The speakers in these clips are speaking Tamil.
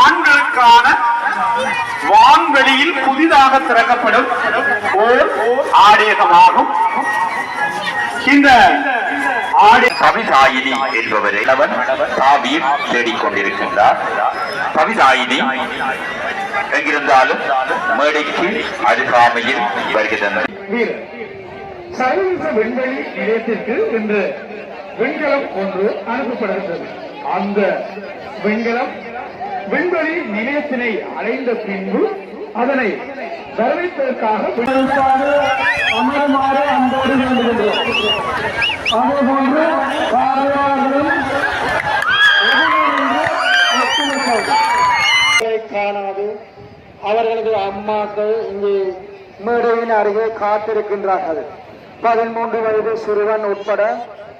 ஆண்களுக்கான வான்வெளியில் புதிதாக திறக்கப்படும் ஓர் ஆடேகமாகும். இந்த ஆடை கவிதாயினி என்பவரை அவன் சாவியில் தேடிக்கொண்டிருக்கின்றார். கவிதாயினி எங்கிருந்தாலும் மேடைக்கு அருகாமையில் வருகிறது வீரர் சர்வதேச விண்வெளி நிலையத்திற்கு இன்று விண்கலம் ஒன்று அனுப்பப்படுகின்றது. அந்த விண்கலம் விண்வெளி நிலையத்தினை அடைந்த பின்பு அதனை வரவேற்பதற்காக அமருமாறு அன்போடு வேண்டுகின்றோம். அதேபோன்று பார்வையாளர்களும் காணாது. அவர்களது அம்மாக்கள் இங்கே மேடையின் அருகே காத்திருக்கின்றார்கள். பதிமூன்று வயது சிறுவன் உட்பட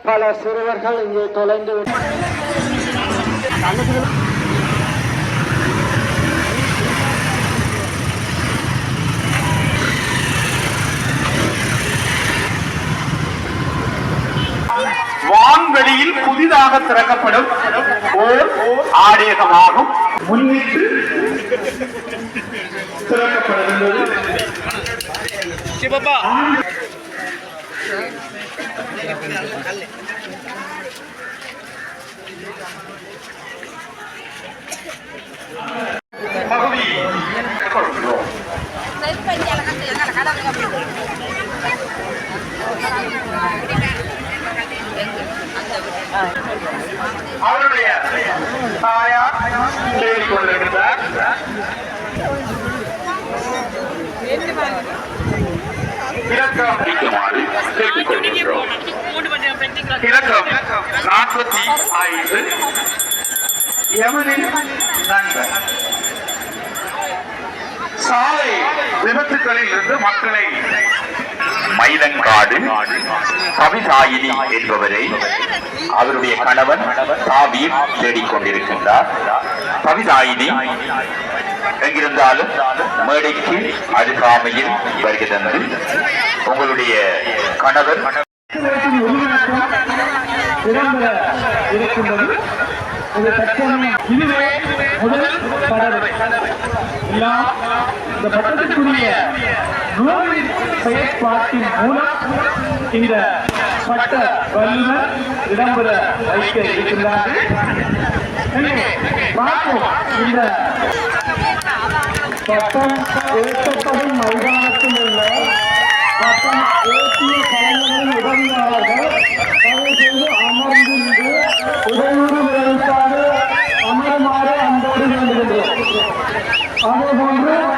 பல சிறுவர்கள் இங்கே தொலைந்து வான் வான்வெளியில் புதிதாக திறக்கப்படும் ஓர் ஆடேகமாகும். முன்னிட்டு திறக்கப்படுகின்றது தேடிக் கொண்டிருக்கிறார் இலக்கம் இருக்குமாறு நாற்பத்தி ஐந்து யமனின் நண்பர் சாலை விபத்துகளில் இருந்து மக்களை மயிலங்காடு கவிதாயினி என்பவரை அவருடைய கணவன் தேடிக் தேடிக்கொண்டிருக்கின்றார். கவிதாயினி எங்கிருந்தாலும் மேடைக்கு அருகாமையில் வருகிறது உங்களுடைய கணவர் இருக்கின்றது இது தற்சமயம் இதுவே முதல் படகு இந்த பட்டத்துக்குரிய நூலின் செயற்பாட்டின் மூலம் இந்த பட்ட வல்லுநர் இடம்பெற வைக்க இருக்கின்றார்கள். பார்ப்போம் இந்த பட்டம் ஏற்றப்படும் மைதானத்தில் உள்ள பட்டம் ஏற்றிய கலைஞர்களின் உதவியாளர்கள் தயவு செய்து அமர்ந்திருந்து உதவியுறு விரைவிக்காது அமருமாறு அன்போடு வேண்டுகின்றோம். அதேபோன்று பார்வையாளர்களும்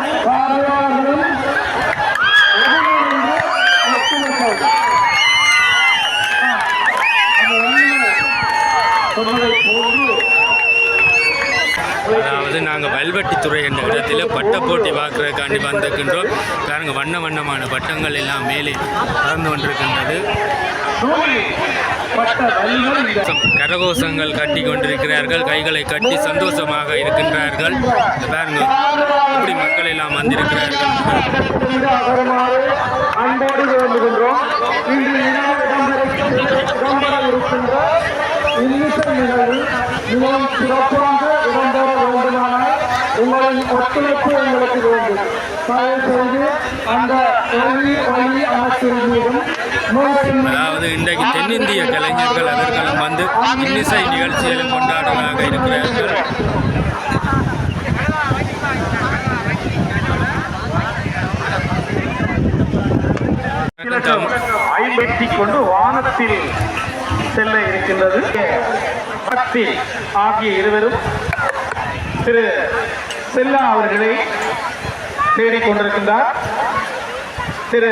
அதாவது நாங்கள் வல்வெட்டித்துறை என்ற இடத்துல பட்டப்போட்டி பார்க்கறதுக்காண்டி வந்திருக்கின்றோம். பாருங்கள் வண்ண வண்ணமான பட்டங்கள் எல்லாம் மேலே பறந்து கொண்டிருக்கின்றது. கரகோசங்கள் கட்டி கொண்டிருக்கிறார்கள். கைகளை கட்டி சந்தோஷமாக இருக்கின்றார்கள். இந்த பாருங்க இப்படி மக்கள் எல்லாம் வந்திருக்கிறார்கள். அன்போடு வேண்டுகின்றோம் இன்று மிகவும் உங்களின் ஒத்துழைப்பு எங்களுக்கு வேண்டும். தயவு செய்து அந்த அமைச்சர் மீதும் மேடையின் அதாவது இன்றைக்கு தென்னிந்திய கலைஞர்கள் அவர்களும் வந்து இன்னிசை நிகழ்ச்சிகளும் கொண்டாடுவதாக இருக்கிறார்கள். ஐம்பத்தி கொண்டு வானத்தில் செல்ல இருக்கின்றது. பக்தி ஆகிய இருவரும் திரு செல்லா அவர்களை தேடிக்கொண்டிருக்கின்றார். திரு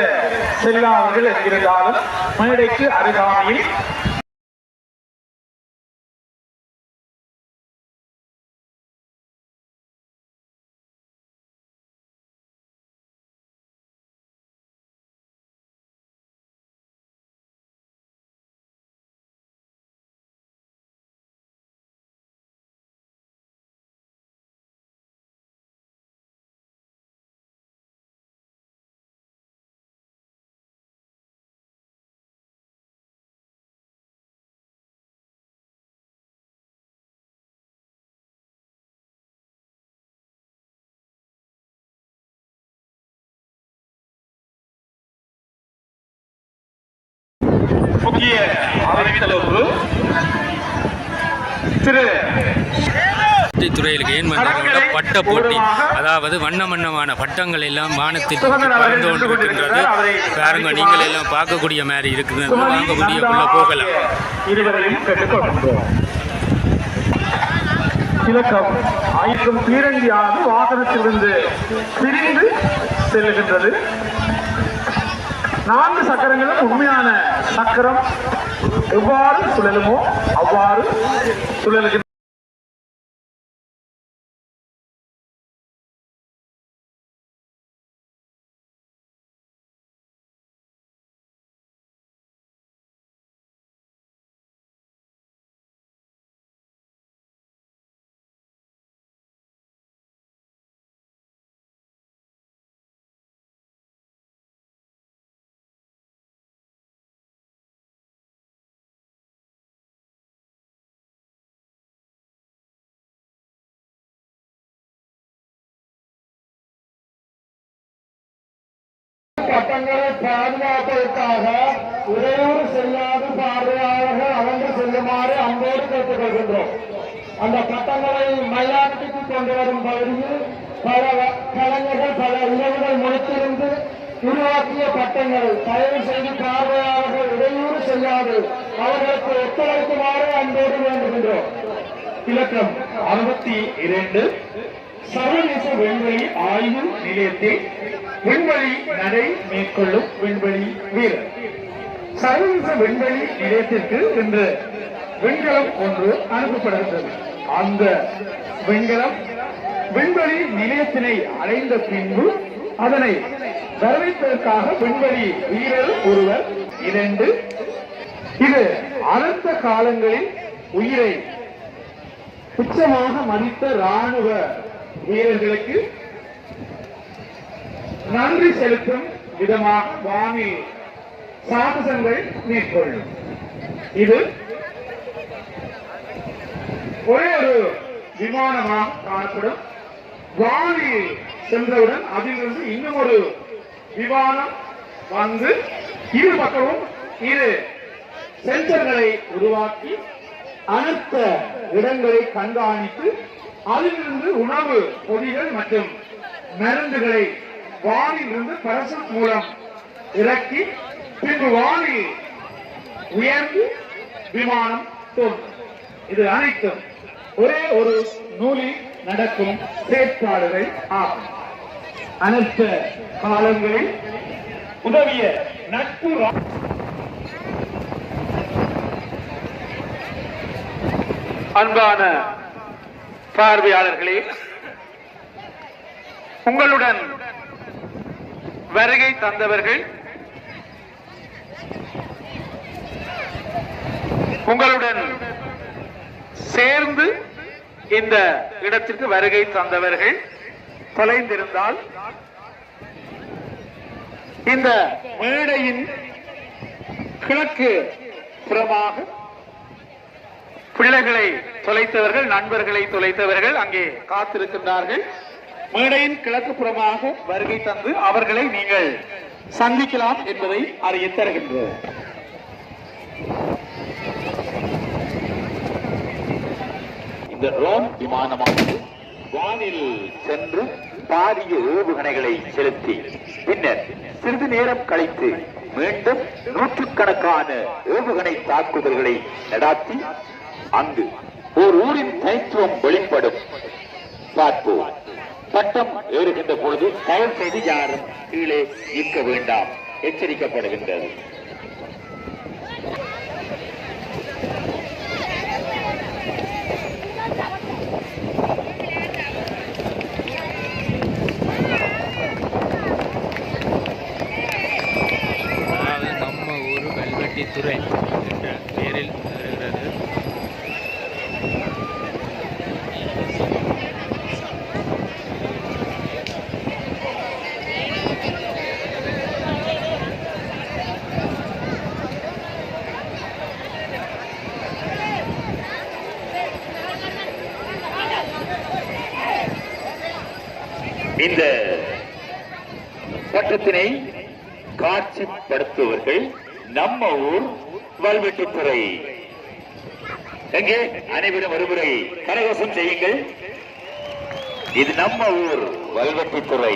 செல்லா அவர்கள் இருந்தாலும் மேடைக்கு அருகாமையில் முக்கிய அறிவித்தலோடு திரு துறையிலுக்கு ஏன் வந்தாங்க பட்ட போட்டி அதாவது வண்ண வண்ணமான பட்டங்கள் எல்லாம் வானத்தில் பறந்து கொண்டிருக்கின்றது பாருங்க நீங்கள் எல்லாம் பார்க்கக்கூடிய மாதிரி இருக்குது. வாங்கக்கூடிய உள்ள போகலாம். இலக்கம். ஆயிரம் பீரங்கியானது வாகனத்திலிருந்து பிரிந்து செல்லுகின்றது. நான்கு சக்கரங்களும் உண்மையான சக்கரம் எவ்வாறு சுழலுமோ அவ்வாறு சுழலுகின்ற சட்டங்களை பாதுகாப்பதற்காக இடையூறு செய்யாது பார்வையாளர்கள் அகன்று செல்லுமாறு அன்போடு கேட்டுக் கொள்கின்றோம் அந்த பட்டங்களை மைதானத்துக்கு கொண்டு வரும் பகுதியில் பல கலைஞர்கள் பல இளைஞர்கள் முடித்திருந்து உருவாக்கிய பட்டங்கள். தயவு செய்து பார்வையாளர்கள் இடையூறு செய்யாது. அவர்களுக்கு ஒத்துழைக்குமாறு அன்போடு வேண்டுகின்றோம். இலக்கம் அறுபத்தி இரண்டு. சர்வதேச விண்வெளி ஆய்வு நிலையத்தில் விண்வெளி நடை மேற்கொள்ளும் விண்வெளி வீரர். சர்வதேச விண்வெளி நிலையத்திற்கு இன்று விண்கலம் ஒன்று அனுப்பப்படுகின்றது. அந்த விண்கலம் விண்வெளி நிலையத்தினை அடைந்த பின்பு அதனை வரவேற்பதற்காக விண்வெளி வீரர் ஒருவர் இரண்டு. இது அனர்த்த காலங்களில் உயிரை உச்சமாக மதித்த ராணுவ வீரர்களுக்கு நன்றி செலுத்தும் விதமாக வானில் சாகசங்கள் மேற்கொள்ளும். இது ஒரே ஒரு விமானமாக காணப்படும். வானில் சென்றவுடன் அதிலிருந்து இன்னும் ஒரு விமானம் வந்து இரு பக்கமும் இரு சென்சர்களை உருவாக்கி அனைத்த இடங்களை கண்காணித்து அதிலிருந்து உணவு பொதிகள் மற்றும் மருந்துகளை வானிலிருந்து பரசன் மூலம் இறக்கி பின்பு வானில் உயர்ந்து விமானம் தோன்றும். இது அனைத்தும் ஒரே ஒரு நூலில் நடக்கும் செயற்பாடுகள் ஆகும். அனைத்த காலங்களில் உதவிய நட்பு அன்பான பார்வையாளர்களே உங்களுடன் வருகை தந்தவர்கள் உங்களுடன் சேர்ந்து இந்த இடத்திற்கு வருகை தந்தவர்கள் தொலைந்திருந்தால் இந்த மேடையின் கிழக்கு புறமாக பிள்ளைகளை தொலைத்தவர்கள் நண்பர்களை தொலைத்தவர்கள் அங்கே காத்திருக்கின்றார்கள். மேடையின் கிழக்கு புறமாக வருகை தந்து அவர்களை நீங்கள் சந்திக்கலாம் என்பதை அறிய தருகின்றோம் இந்த ரோம் விமானமானது வானில் சென்று பாரிய ஏவுகணைகளை செலுத்தி பின்னர் சிறிது நேரம் கழித்து மீண்டும் நூற்றுக்கணக்கான ஏவுகணை தாக்குதல்களை நடாத்தி அங்கு ஓர் ஊரின் தனித்துவம் வெளிப்படும். பார்ப்போம். சட்டம் ஏறுகின்ற பொழுது தயவு செய்து யாரும் கீழே இருக்க வேண்டாம். எச்சரிக்கப்படுகின்றது அதாவது நம்ம ஊர் கல்வெட்டித்துறை என்ற பெயரில் வருகிறது இந்த பட்டத்தினை காட்சிப்படுத்துவர்கள் நம்ம ஊர் வல்வெட்டித்துறை. எங்கே அனைவரும் ஒருமுறை கரகோஷம் செய்யுங்கள். இது நம்ம ஊர் வல்வெட்டித்துறை.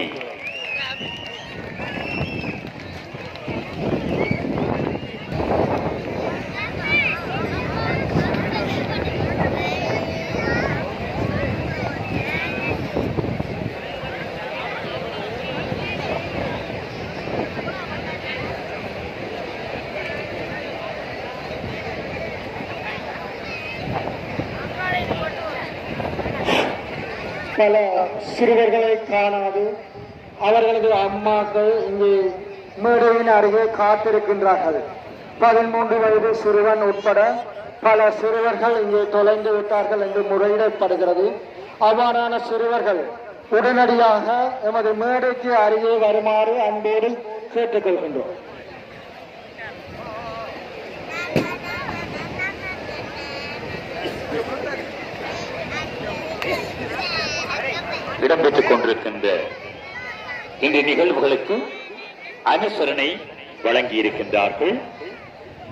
பல சிறுவர்களை காணாது. அவர்களது அம்மாக்கள் இங்கே மேடையின் அருகே காத்திருக்கின்றார்கள். பதிமூன்று வயது சிறுவன் உட்பட பல சிறுவர்கள் இங்கே தொலைந்து விட்டார்கள் என்று முறையிடப்படுகிறது. அவ்வாறான சிறுவர்கள் உடனடியாக எமது மேடைக்கு அருகே வருமாறு அன்போடு கேட்டுக்கொள்கின்றோம். இடம்பெற்றுக் கொண்டிருக்கின்ற இந்த நிகழ்வுகளுக்கு அனுசரணை வழங்கி இருக்கின்றார்கள்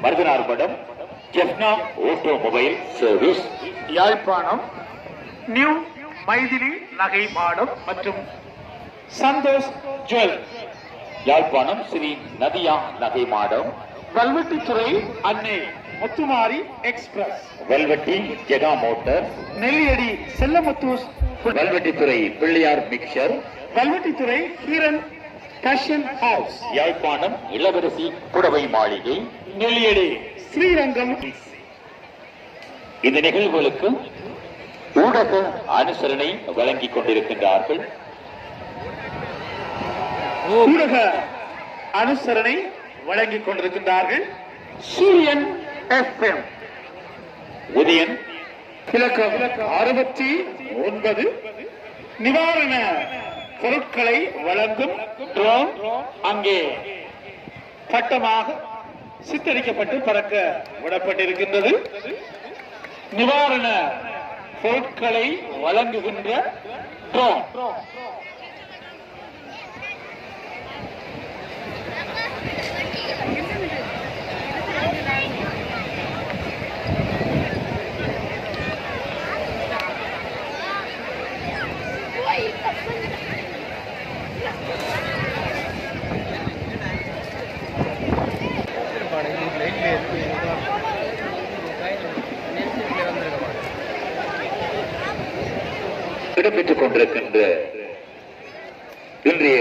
Maruthanar Madam Jaffna automobile service. Yazhpanam new Mythili நகை மாடம் மற்றும் சந்தோஷ் ஜுவல். யாழ்ப்பாணம் ஸ்ரீ நதியா நகை மாடம் Valvettithurai Annai Muthumari express. Velvetti Jega motor. Nelliyadi Chellamuthus Valvettithurai Pillaiyar mixture. Valvettithurai Heeran fashion house Yazhpanam Ilavarasi புடவை மாளிகை நெல்லியடி. ஸ்ரீரங்கம். இந்த நிகழ்வுகளுக்கு ஊடக அனுசரணை வழங்கிக் கொண்டிருக்கின்றார்கள். ஊடக அனுசரணை வழங்கிக் கொண்டிருக்கின்றார்கள். சூரியன் எஃப்எம் உதயன் இலக்கம் அறுபத்தி ஒன்பது. நிவாரண பொருட்களை வழங்கும் ட்ரோன் அங்கே பட்டமாக சித்தரிக்கப்பட்டு பறக்க விடப்பட்டிருக்கின்றது. நிவாரண பொருட்களை வழங்குகின்ற ட்ரோன் இடம்பெற்றுக் கொண்டிருக்கின்ற இன்றைய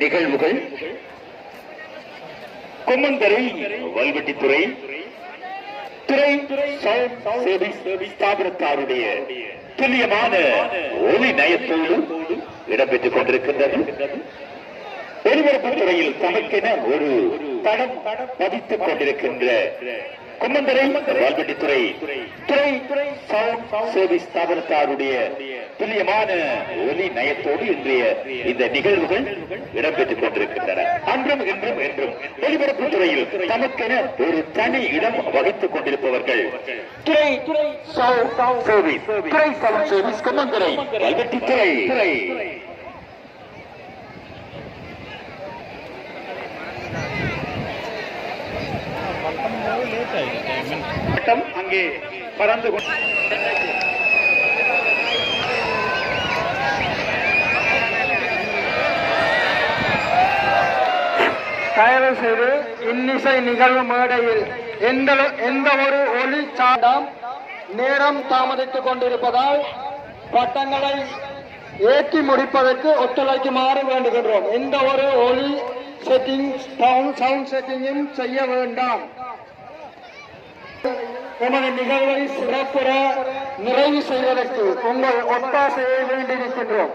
நிகழ்வுகள் கொம்மந்தரை வல்வெட்டித்துறை துறை ஸ்தாபனத்தாருடைய துல்லியமான ஒளி நயத்தோடு இடம்பெற்றுக் கொண்டிருக்கின்றது. ஒருவரப்பு துறையில் தமக்கென ஒரு தடம் பதித்துக் கொண்டிருக்கின்ற கொம்மந்தரை வால்வெட்டித்துறை துறை துறை சர்வீஸ் ஸ்தாபனத்தாருடைய துல்லியமான ஒலி நயத்தோடு இன்றைய இந்த நிகழ்வுகள் இடம்பெற்றுக் கொண்டிருக்கின்றன. அன்றும் இன்றும் என்றும் ஒலிபரப்பு துறையில் தமக்கென ஒரு தனி இடம் வகித்துக் கொண்டிருப்பவர்கள். துறை துறை சர்வீஸ் துறை சர்வீஸ் கொம்மந்தரை வால்வெட்டித்துறை பட்டம் அங்கே பறந்து கொண்டு தயவு செய்து இன்னிசை நிகழ்வு மேடையில் எந்த எந்த ஒரு ஒளி சாண்டாம் நேரம் தாமதித்துக் கொண்டிருப்பதால் பட்டங்களை ஏற்றி முடிப்பதற்கு ஒத்துழைக்குமாறு வேண்டுகின்றோம். எந்த ஒரு ஒளி செட்டிங் சவுண்ட் செட்டிங்கும் செய்ய வேண்டாம். எமது நிகழ்வை சிறப்புற நிறைவு செய்வதற்கு உங்கள் ஒத்தாசையை வேண்டியிருக்கின்றோம்.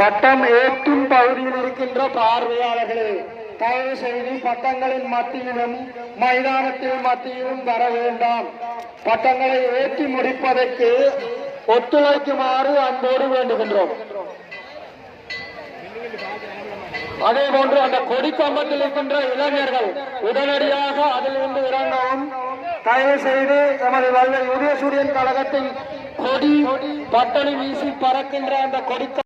பட்டம் ஏற்றும் பகுதியில் இருக்கின்ற பார்வையாளர்களே தயவு செய்து பட்டங்களின் மத்தியிலும் மைதானத்தின் மத்தியிலும் வர வேண்டாம். பட்டங்களை ஏற்றி முடிப்பதற்கு ஒத்துழைக்குமாறு அன்போடு வேண்டுகின்றோம். அதே போன்று அந்த கொடிக்கம்பத்தில் இருக்கின்ற இளைஞர்கள் உடனடியாக அதிலிருந்து இறங்கவும் தயவு செய்து எமது வல்ல உதயசூரியன் கழகத்தின் கொடி பட்டணி வீசி பறக்கின்ற அந்த கொடி